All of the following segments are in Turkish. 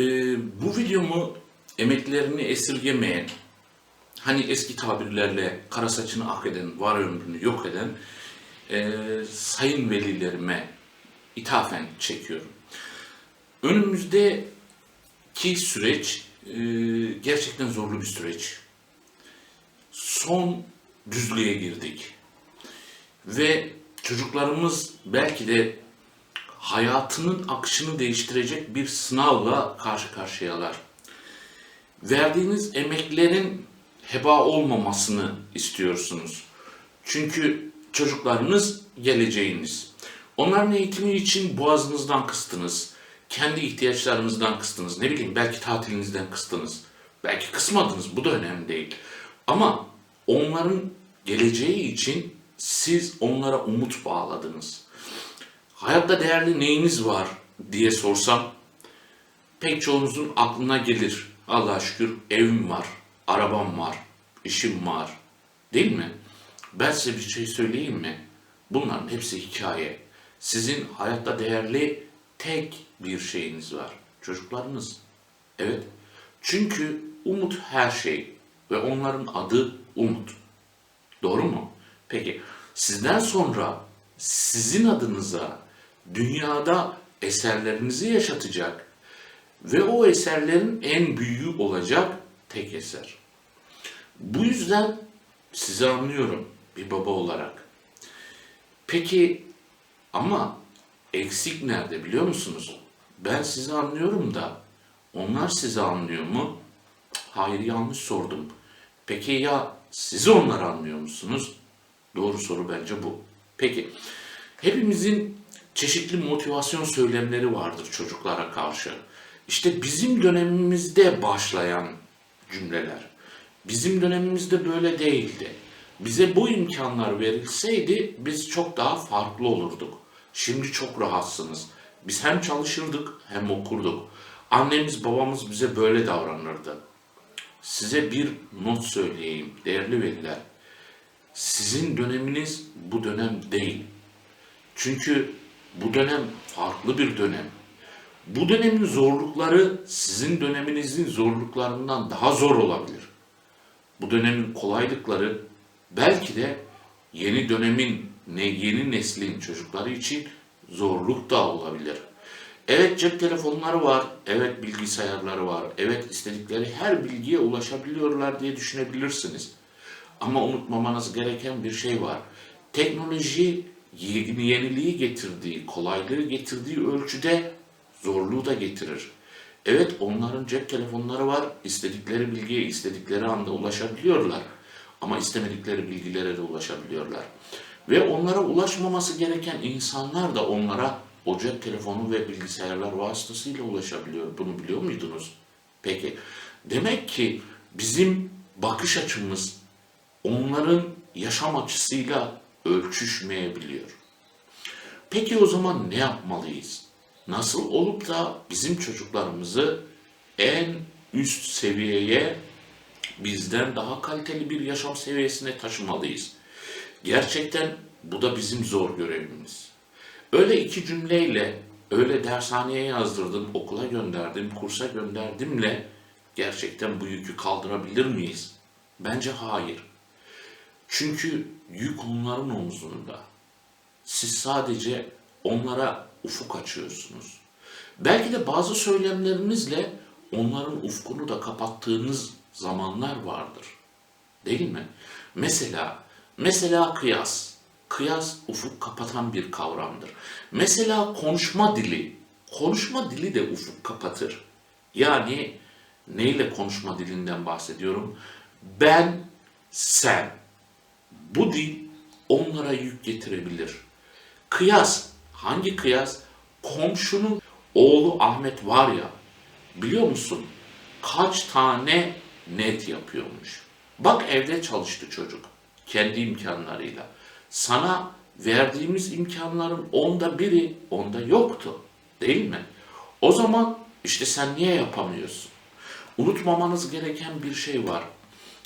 Ee, bu videomu emeklerini esirgemeyen, hani eski tabirlerle kara saçını ak eden, var ömrünü yok eden e, sayın velilerime ithafen çekiyorum. Önümüzdeki süreç e, gerçekten zorlu bir süreç. Son düzlüğe girdik. Ve çocuklarımız belki de hayatının akışını değiştirecek bir sınavla karşı karşıyalar. Verdiğiniz emeklerin heba olmamasını istiyorsunuz. Çünkü çocuklarınız geleceğiniz. Onların eğitimi için boğazınızdan kıstınız. Kendi ihtiyaçlarınızdan kıstınız. Ne bileyim belki tatilinizden kıstınız. Belki kısmadınız. Bu da önemli değil. Ama onların geleceği için siz onlara umut bağladınız. Hayatta değerli neyiniz var diye sorsam pek çoğunuzun aklına gelir. Allah'a şükür evim var, arabam var, işim var. Değil mi? Ben size bir şey söyleyeyim mi? Bunların hepsi hikaye. Sizin hayatta değerli tek bir şeyiniz var. Çocuklarınız. Evet. Çünkü umut her şey ve onların adı umut. Doğru mu? Peki sizden sonra sizin adınıza dünyada eserlerinizi yaşatacak ve o eserlerin en büyüğü olacak tek eser. Bu yüzden sizi anlıyorum bir baba olarak. Peki ama eksik nerede biliyor musunuz? Ben sizi anlıyorum da onlar sizi anlıyor mu? Hayır yanlış sordum. Peki ya siz onları anlıyor musunuz? Doğru soru bence bu. Peki hepimizin çeşitli motivasyon söylemleri vardır çocuklara karşı. İşte bizim dönemimizde başlayan cümleler. Bizim dönemimizde böyle değildi. Bize bu imkanlar verilseydi biz çok daha farklı olurduk. Şimdi çok rahatsınız. Biz hem çalışırdık hem okurduk. Annemiz babamız bize böyle davranırdı. Size bir not söyleyeyim değerli veliler. Sizin döneminiz bu dönem değil. Çünkü bu dönem farklı bir dönem. Bu dönemin zorlukları sizin döneminizin zorluklarından daha zor olabilir. Bu dönemin kolaylıkları belki de yeni dönemin ne yeni neslin çocukları için zorluk da olabilir. Evet cep telefonları var, evet bilgisayarları var, evet istedikleri her bilgiye ulaşabiliyorlar diye düşünebilirsiniz. Ama unutmamanız gereken bir şey var. Teknoloji yeniliği getirdiği, kolaylığı getirdiği ölçüde zorluğu da getirir. Evet onların cep telefonları var, istedikleri bilgiye istedikleri anda ulaşabiliyorlar. Ama istemedikleri bilgilere de ulaşabiliyorlar. Ve onlara ulaşmaması gereken insanlar da onlara o cep telefonu ve bilgisayarlar vasıtasıyla ulaşabiliyor. Bunu biliyor muydunuz? Peki, demek ki bizim bakış açımız onların yaşam açısıyla ölçüşmeyebiliyor. Peki o zaman ne yapmalıyız? Nasıl olup da bizim çocuklarımızı en üst seviyeye bizden daha kaliteli bir yaşam seviyesine taşımalıyız? Gerçekten bu da bizim zor görevimiz. Öyle iki cümleyle, öyle dershaneye yazdırdım, okula gönderdim, kursa gönderdimle gerçekten bu yükü kaldırabilir miyiz? Bence hayır. Çünkü yük onların omzunda. Siz sadece onlara ufuk açıyorsunuz. Belki de bazı söylemlerinizle onların ufkunu da kapattığınız zamanlar vardır. Değil mi? Mesela mesela kıyas. Kıyas ufuk kapatan bir kavramdır. Mesela konuşma dili. Konuşma dili de ufuk kapatır. Yani neyle konuşma dilinden bahsediyorum? Ben, sen. Bu dil onlara yük getirebilir. Kıyas. Hangi kıyas? Komşunun oğlu Ahmet var ya, biliyor musun? Kaç tane net yapıyormuş. Bak evde çalıştı çocuk. Kendi imkanlarıyla. Sana verdiğimiz imkanların onda biri onda yoktu. Değil mi? O zaman işte sen niye yapamıyorsun? Unutmamanız gereken bir şey var.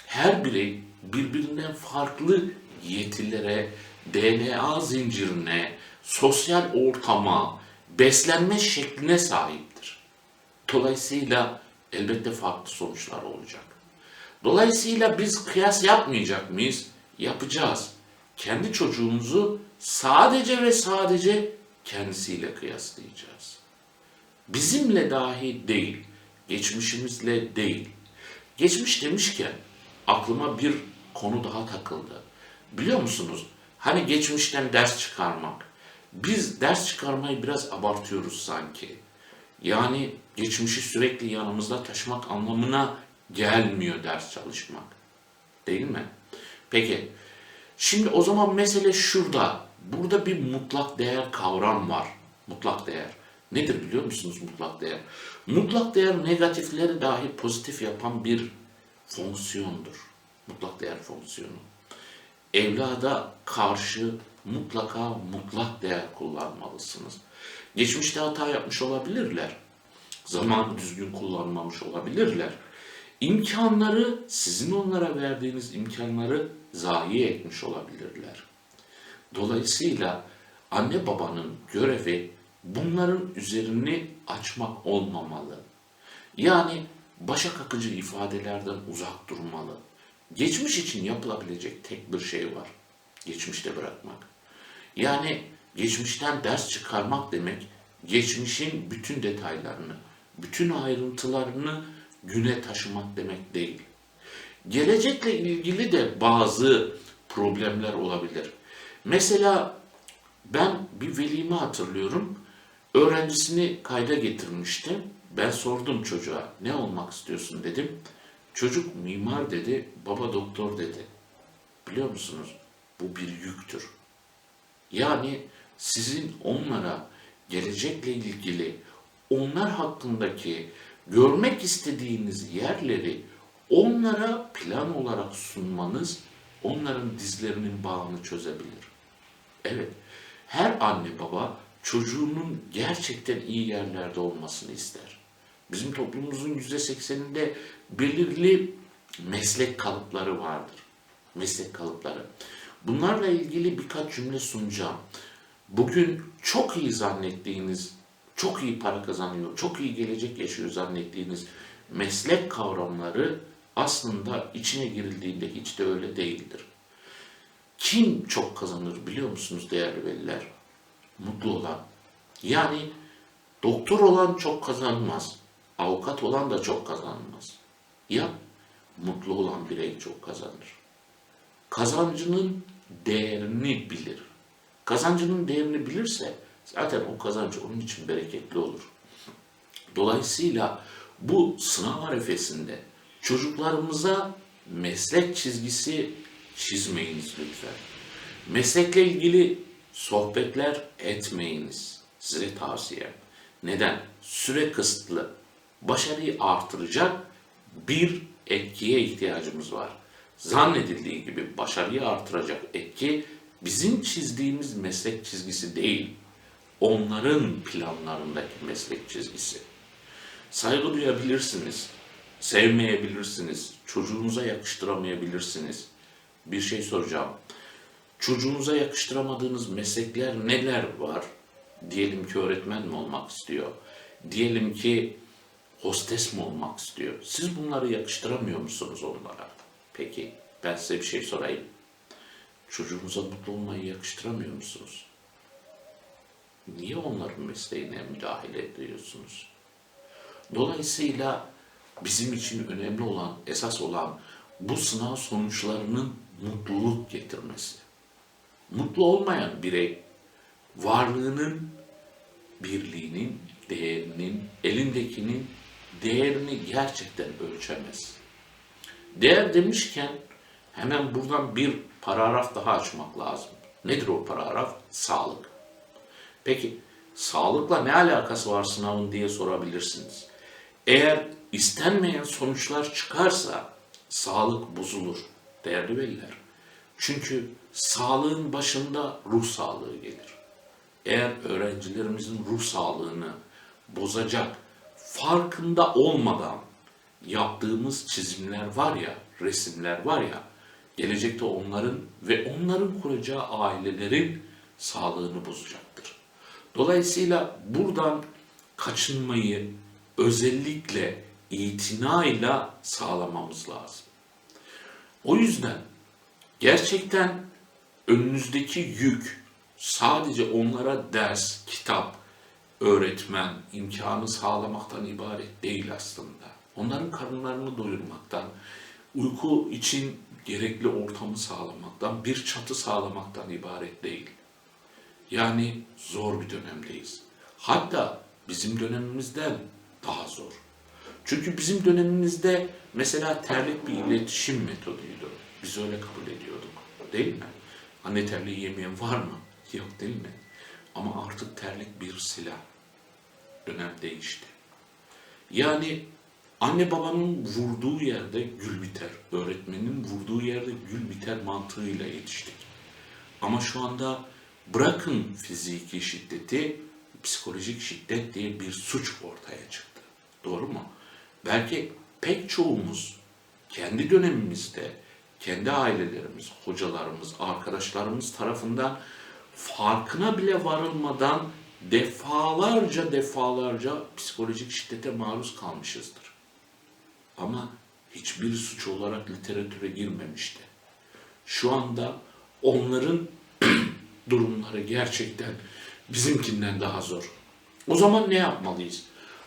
Her birey birbirinden farklı yetilere, DNA zincirine, sosyal ortama, beslenme şekline sahiptir. Dolayısıyla elbette farklı sonuçlar olacak. Dolayısıyla biz kıyas yapmayacak mıyız? Yapacağız. Kendi çocuğumuzu sadece ve sadece kendisiyle kıyaslayacağız. Bizimle dahi değil, geçmişimizle değil. Geçmiş demişken aklıma bir konu daha takıldı. Biliyor musunuz? Hani geçmişten ders çıkarmak. Biz ders çıkarmayı biraz abartıyoruz sanki. Yani geçmişi sürekli yanımızda taşımak anlamına gelmiyor ders çalışmak. Değil mi? Peki, şimdi o zaman mesele şurada. Burada bir mutlak değer kavram var. Mutlak değer. Nedir biliyor musunuz mutlak değer? Mutlak değer negatifleri dahi pozitif yapan bir fonksiyondur. Mutlak değer fonksiyonu. Evlada karşı mutlaka mutlak değer kullanmalısınız. Geçmişte hata yapmış olabilirler. Zamanı düzgün kullanmamış olabilirler. İmkanları, sizin onlara verdiğiniz imkanları zayi etmiş olabilirler. Dolayısıyla anne babanın görevi bunların üzerini açmak olmamalı. Yani başa kakıcı ifadelerden uzak durmalı. Geçmiş için yapılabilecek tek bir şey var. Geçmişte bırakmak. Yani geçmişten ders çıkarmak demek, geçmişin bütün detaylarını, bütün ayrıntılarını güne taşımak demek değil. Gelecekle ilgili de bazı problemler olabilir. Mesela ben bir velimi hatırlıyorum. Öğrencisini kayda getirmişti. Ben sordum çocuğa ne olmak istiyorsun dedim. Çocuk mimar dedi, baba doktor dedi. Biliyor musunuz? Bu bir yüktür. Yani sizin onlara gelecekle ilgili onlar hakkındaki görmek istediğiniz yerleri onlara plan olarak sunmanız onların dizlerinin bağını çözebilir. Evet, her anne baba çocuğunun gerçekten iyi yerlerde olmasını ister. Bizim toplumumuzun yüzde sekseninde belirli meslek kalıpları vardır. Meslek kalıpları. Bunlarla ilgili birkaç cümle sunacağım. Bugün çok iyi zannettiğiniz, çok iyi para kazanıyor, çok iyi gelecek yaşıyor zannettiğiniz meslek kavramları aslında içine girildiğinde hiç de öyle değildir. Kim çok kazanır biliyor musunuz değerli veliler? Mutlu olan. Yani doktor olan çok kazanmaz. Avukat olan da çok kazanmaz. Ya mutlu olan birey çok kazanır. Kazancının değerini bilir. Kazancının değerini bilirse zaten o kazanç onun için bereketli olur. Dolayısıyla bu sınav arifesinde çocuklarımıza meslek çizgisi çizmeyiniz lütfen. Meslekle ilgili sohbetler etmeyiniz. Size tavsiyem. Neden? Süre kısıtlı. Başarıyı artıracak bir etkiye ihtiyacımız var. Zannedildiği gibi başarıyı artıracak etki bizim çizdiğimiz meslek çizgisi değil, onların planlarındaki meslek çizgisi. Saygı duyabilirsiniz, sevmeyebilirsiniz, çocuğunuza yakıştıramayabilirsiniz. Bir şey soracağım. Çocuğunuza yakıştıramadığınız meslekler neler var? Diyelim ki öğretmen mi olmak istiyor? Diyelim ki hostes mi olmak istiyor? Siz bunları yakıştıramıyor musunuz onlara? Peki ben size bir şey sorayım. Çocuğunuza mutlu olmayı yakıştıramıyor musunuz? Niye onların mesleğine müdahale ediyorsunuz? Dolayısıyla bizim için önemli olan, esas olan bu sınav sonuçlarının mutluluk getirmesi. Mutlu olmayan birey varlığının, birliğinin, değerinin, elindekinin değerini gerçekten ölçemez. Değer demişken hemen buradan bir paragraf daha açmak lazım. Nedir o paragraf? Sağlık. Peki sağlıkla ne alakası var sınavın diye sorabilirsiniz. Eğer istenmeyen sonuçlar çıkarsa sağlık bozulur değerli veliler. Çünkü sağlığın başında ruh sağlığı gelir. Eğer öğrencilerimizin ruh sağlığını bozacak, farkında olmadan yaptığımız çizimler var ya, resimler var ya, gelecekte onların ve onların kuracağı ailelerin sağlığını bozacaktır. Dolayısıyla buradan kaçınmayı, özellikle itinayla sağlamamız lazım. O yüzden gerçekten önünüzdeki yük sadece onlara ders, kitap, öğretmen, imkanı sağlamaktan ibaret değil aslında. Onların karınlarını doyurmaktan, uyku için gerekli ortamı sağlamaktan, bir çatı sağlamaktan ibaret değil. Yani zor bir dönemdeyiz. Hatta bizim dönemimizden daha zor. Çünkü bizim dönemimizde mesela terlik bir iletişim metoduydu. Biz öyle kabul ediyorduk. Değil mi? Anne terliği yemeyen var mı? Yok değil mi? Ama artık terlik bir silah. Dönem değişti. Yani anne babanın vurduğu yerde gül biter. Öğretmenin vurduğu yerde gül biter mantığıyla yetiştik. Ama şu anda bırakın fiziki şiddeti, psikolojik şiddet diye bir suç ortaya çıktı. Doğru mu? Belki pek çoğumuz kendi dönemimizde, kendi ailelerimiz, hocalarımız, arkadaşlarımız tarafından farkına bile varılmadan defalarca defalarca psikolojik şiddete maruz kalmışızdır. Ama hiçbir suç olarak literatüre girmemişti. Şu anda onların durumları gerçekten bizimkinden daha zor. O zaman ne yapmalıyız?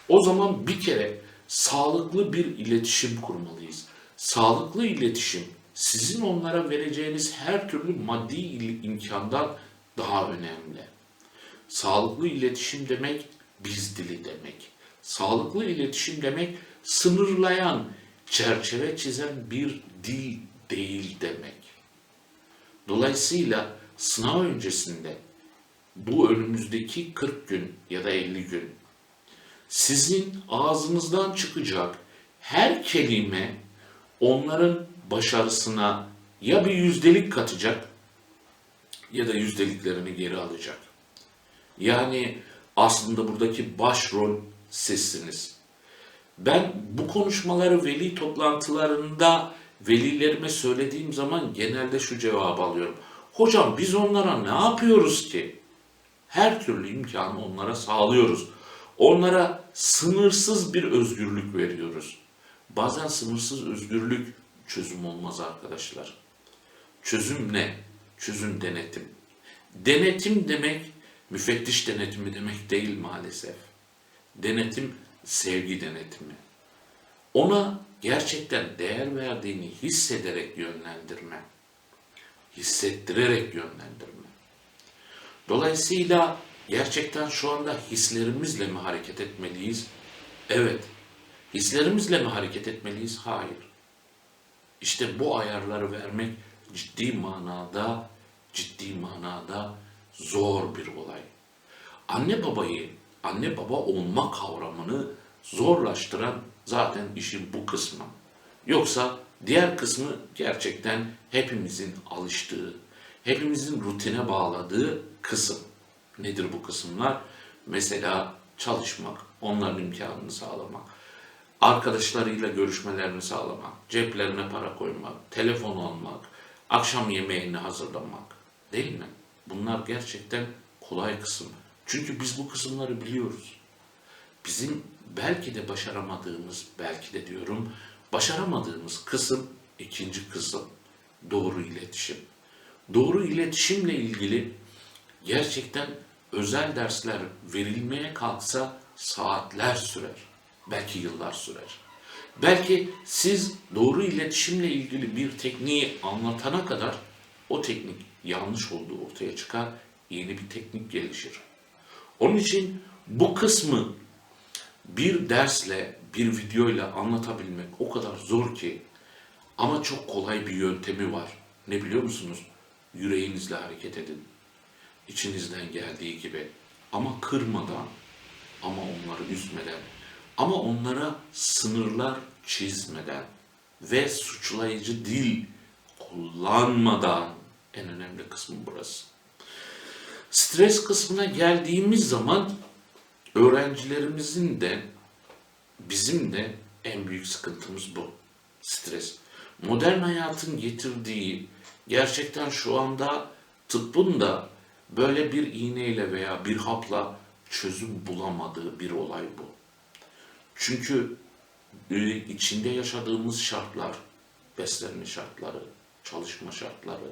O zaman bir kere sağlıklı bir iletişim kurmalıyız. Sağlıklı iletişim sizin onlara vereceğiniz her türlü maddi imkandan daha önemli. Sağlıklı iletişim demek biz dili demek. Sağlıklı iletişim demek sınırlayan, çerçeve çizen bir dil değil demek. Dolayısıyla sınav öncesinde bu önümüzdeki 40 gün ya da 50 gün sizin ağzınızdan çıkacak her kelime onların başarısına ya bir yüzdelik katacak ya da yüzdeliklerini geri alacak. Yani aslında buradaki başrol sizsiniz. Ben bu konuşmaları veli toplantılarında velilerime söylediğim zaman genelde şu cevabı alıyorum. Hocam biz onlara ne yapıyoruz ki? Her türlü imkanı onlara sağlıyoruz. Onlara sınırsız bir özgürlük veriyoruz. Bazen sınırsız özgürlük çözüm olmaz arkadaşlar. Çözüm ne? Çözüm denetim. Denetim demek müfettiş denetimi demek değil maalesef. Denetim sevgi denetimi. Ona gerçekten değer verdiğini hissederek yönlendirme. Hissettirerek yönlendirme. Dolayısıyla gerçekten şu anda hislerimizle mi hareket etmeliyiz? Evet. Hislerimizle mi hareket etmeliyiz? Hayır. İşte bu ayarları vermek ciddi manada, ciddi manada zor bir olay. Anne babayı, anne baba olma kavramını zorlaştıran zaten işin bu kısmı. Yoksa diğer kısmı gerçekten hepimizin alıştığı, hepimizin rutine bağladığı kısım. Nedir bu kısımlar? Mesela çalışmak, onların imkanını sağlamak, arkadaşlarıyla görüşmelerini sağlamak, ceplerine para koymak, telefon almak, akşam yemeğini hazırlamak. Değil mi? Bunlar gerçekten kolay kısım. Çünkü biz bu kısımları biliyoruz. Bizim belki de başaramadığımız, belki de diyorum, başaramadığımız kısım ikinci kısım. Doğru iletişim. Doğru iletişimle ilgili gerçekten özel dersler verilmeye kalksa saatler sürer. Belki yıllar sürer. Belki siz doğru iletişimle ilgili bir tekniği anlatana kadar o teknik yanlış olduğu ortaya çıkar, yeni bir teknik gelişir. Onun için bu kısmı bir dersle, bir videoyla anlatabilmek o kadar zor ki ama çok kolay bir yöntemi var. Ne biliyor musunuz? Yüreğinizle hareket edin. İçinizden geldiği gibi ama kırmadan ama onları üzmeden ama onlara sınırlar çizmeden ve suçlayıcı dil kullanmadan en önemli kısmı burası. Stres kısmına geldiğimiz zaman öğrencilerimizin de bizim de en büyük sıkıntımız bu. Stres. Modern hayatın getirdiği gerçekten şu anda tıbbın da böyle bir iğneyle veya bir hapla çözüm bulamadığı bir olay bu. Çünkü e, içinde yaşadığımız şartlar, beslenme şartları, çalışma şartları,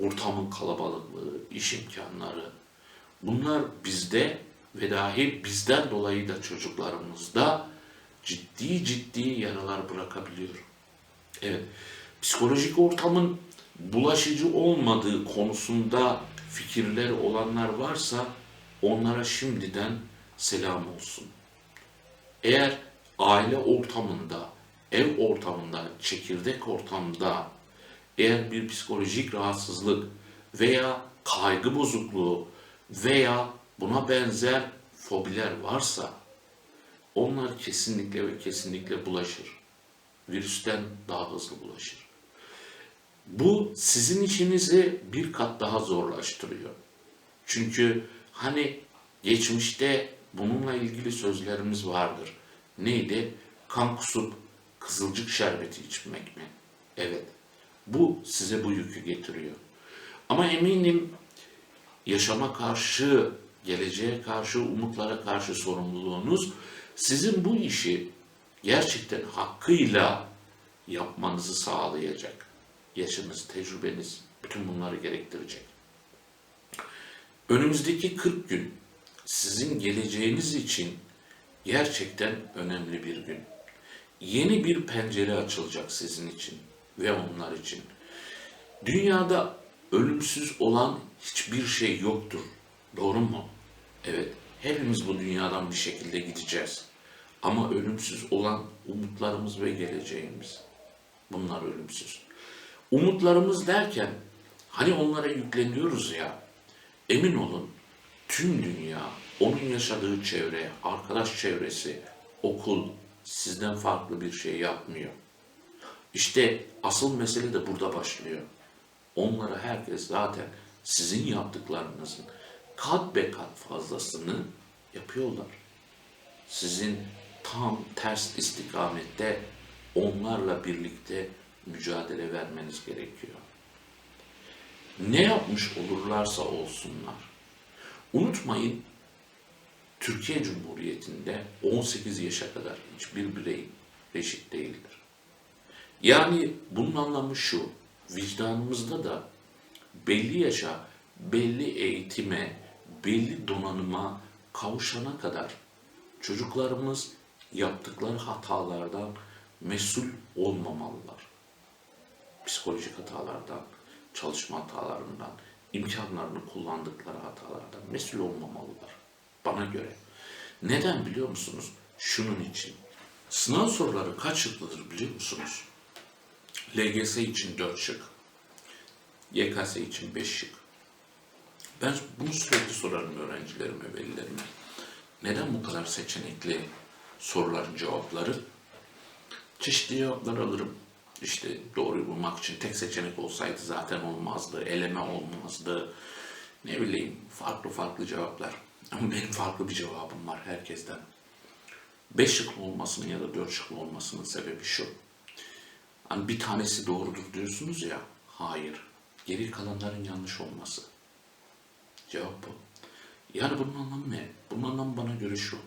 ortamın kalabalıklığı, iş imkanları, bunlar bizde ve dahi bizden dolayı da çocuklarımızda ciddi ciddi yaralar bırakabiliyor. Evet, psikolojik ortamın bulaşıcı olmadığı konusunda fikirleri olanlar varsa onlara şimdiden selam olsun. Eğer aile ortamında, ev ortamında, çekirdek ortamda eğer bir psikolojik rahatsızlık veya kaygı bozukluğu veya buna benzer fobiler varsa onlar kesinlikle ve kesinlikle bulaşır. Virüsten daha hızlı bulaşır. Bu sizin işinizi bir kat daha zorlaştırıyor. Çünkü hani geçmişte bununla ilgili sözlerimiz vardır. Neydi? Kan kusup kızılcık şerbeti içmek mi? Evet. Bu size bu yükü getiriyor. Ama eminim yaşama karşı, geleceğe karşı, umutlara karşı sorumluluğunuz sizin bu işi gerçekten hakkıyla yapmanızı sağlayacak. Yaşınız, tecrübeniz bütün bunları gerektirecek. Önümüzdeki 40 gün sizin geleceğiniz için gerçekten önemli bir gün. Yeni bir pencere açılacak sizin için ve onlar için. Dünyada ölümsüz olan hiçbir şey yoktur. Doğru mu? Evet, hepimiz bu dünyadan bir şekilde gideceğiz. Ama ölümsüz olan umutlarımız ve geleceğimiz. Bunlar ölümsüz. Umutlarımız derken hani onlara yükleniyoruz ya. Emin olun tüm dünya, onun yaşadığı çevre, arkadaş çevresi, okul sizden farklı bir şey yapmıyor. İşte asıl mesele de burada başlıyor. Onlara herkes zaten sizin yaptıklarınızın kat be kat fazlasını yapıyorlar. Sizin tam ters istikamette onlarla birlikte mücadele vermeniz gerekiyor. Ne yapmış olurlarsa olsunlar. Unutmayın Türkiye Cumhuriyeti'nde 18 yaşa kadar hiçbir birey reşit değildir. Yani bunun anlamı şu, vicdanımızda da belli yaşa, belli eğitime, belli donanıma kavuşana kadar çocuklarımız yaptıkları hatalardan mesul olmamalılar. Psikolojik hatalardan, çalışma hatalarından, imkanlarını kullandıkları hatalardan mesul olmamalılar. Bana göre. Neden biliyor musunuz? Şunun için. Sınav soruları kaç şıklıdır biliyor musunuz? LGS için 4 şık. YKS için 5 şık. Ben bunu sürekli sorarım öğrencilerime, velilerime. Neden bu kadar seçenekli soruların cevapları? Çeşitli cevaplar alırım. İşte doğruyu bulmak için tek seçenek olsaydı zaten olmazdı, eleme olmazdı. Ne bileyim farklı farklı cevaplar. Ama benim farklı bir cevabım var herkesten. Beş şıklı olmasının ya da dört şıklı olmasının sebebi şu. Hani bir tanesi doğrudur diyorsunuz ya. Hayır. Geri kalanların yanlış olması. Cevap bu. Yani bunun anlamı ne? Bunun anlamı bana göre şu.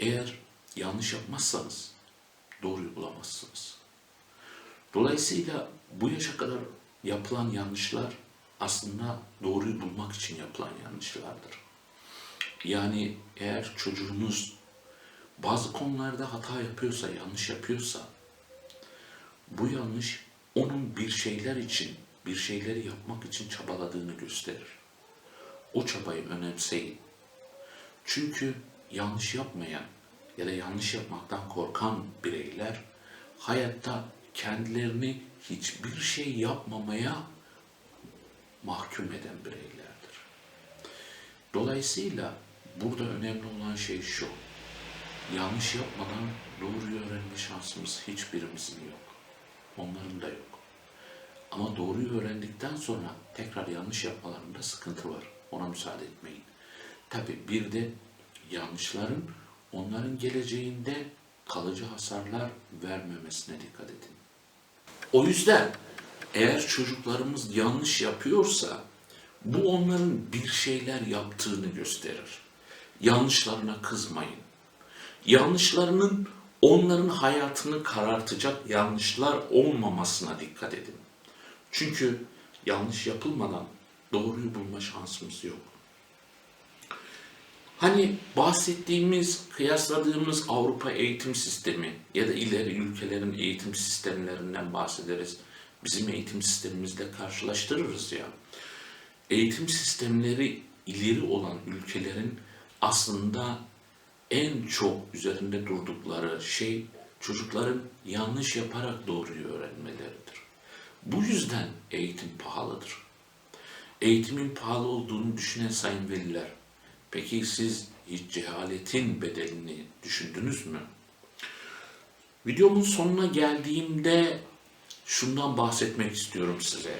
Eğer yanlış yapmazsanız doğruyu bulamazsınız. Dolayısıyla bu yaşa kadar yapılan yanlışlar aslında doğruyu bulmak için yapılan yanlışlardır. Yani eğer çocuğunuz bazı konularda hata yapıyorsa, yanlış yapıyorsa bu yanlış onun bir şeyler için, bir şeyleri yapmak için çabaladığını gösterir. O çabayı önemseyin. Çünkü yanlış yapmayan ya da yanlış yapmaktan korkan bireyler hayatta kendilerini hiçbir şey yapmamaya mahkum eden bireylerdir. Dolayısıyla burada önemli olan şey şu. Yanlış yapmadan doğruyu öğrenme şansımız hiçbirimizin yok. Onların da yok. Ama doğruyu öğrendikten sonra tekrar yanlış yapmalarında sıkıntı var. Ona müsaade etmeyin. Tabi bir de yanlışların onların geleceğinde kalıcı hasarlar vermemesine dikkat edin. O yüzden eğer çocuklarımız yanlış yapıyorsa bu onların bir şeyler yaptığını gösterir. Yanlışlarına kızmayın. yanlışlarının onların hayatını karartacak yanlışlar olmamasına dikkat edin. Çünkü yanlış yapılmadan doğruyu bulma şansımız yok. Hani bahsettiğimiz, kıyasladığımız Avrupa eğitim sistemi ya da ileri ülkelerin eğitim sistemlerinden bahsederiz. Bizim eğitim sistemimizle karşılaştırırız ya. Eğitim sistemleri ileri olan ülkelerin aslında en çok üzerinde durdukları şey çocukların yanlış yaparak doğruyu öğrenmeleridir. Bu yüzden eğitim pahalıdır. Eğitimin pahalı olduğunu düşünen sayın veliler, peki siz hiç cehaletin bedelini düşündünüz mü? Videomun sonuna geldiğimde şundan bahsetmek istiyorum size.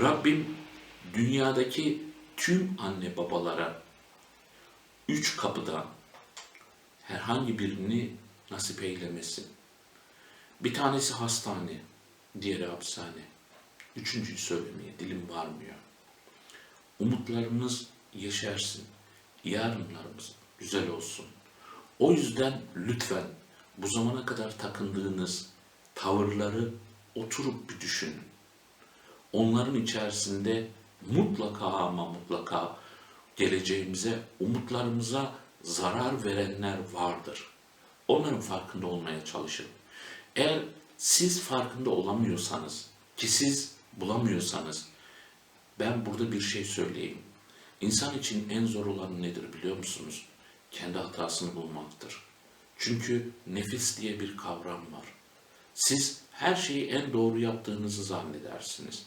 Rabbim dünyadaki tüm anne babalara üç kapıda herhangi birini nasip eylemesin. Bir tanesi hastane, diğeri hapishane. Üçüncüyü söylemeye dilim varmıyor. Umutlarımız yeşersin. Yarınlarımız güzel olsun. O yüzden lütfen bu zamana kadar takındığınız tavırları oturup bir düşünün. Onların içerisinde mutlaka ama mutlaka geleceğimize, umutlarımıza zarar verenler vardır. Onların farkında olmaya çalışın. Eğer siz farkında olamıyorsanız, ki siz bulamıyorsanız, ben burada bir şey söyleyeyim. İnsan için en zor olan nedir biliyor musunuz? Kendi hatasını bulmaktır. Çünkü nefis diye bir kavram var. Siz her şeyi en doğru yaptığınızı zannedersiniz.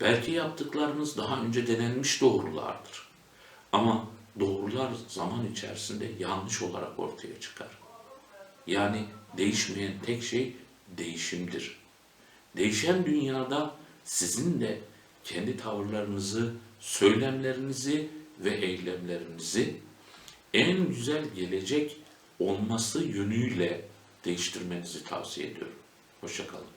Belki yaptıklarınız daha önce denenmiş doğrulardır. Ama doğrular zaman içerisinde yanlış olarak ortaya çıkar. Yani değişmeyen tek şey değişimdir. Değişen dünyada sizin de kendi tavırlarınızı, söylemlerinizi ve eylemlerinizi en güzel gelecek olması yönüyle değiştirmenizi tavsiye ediyorum. Hoşçakalın.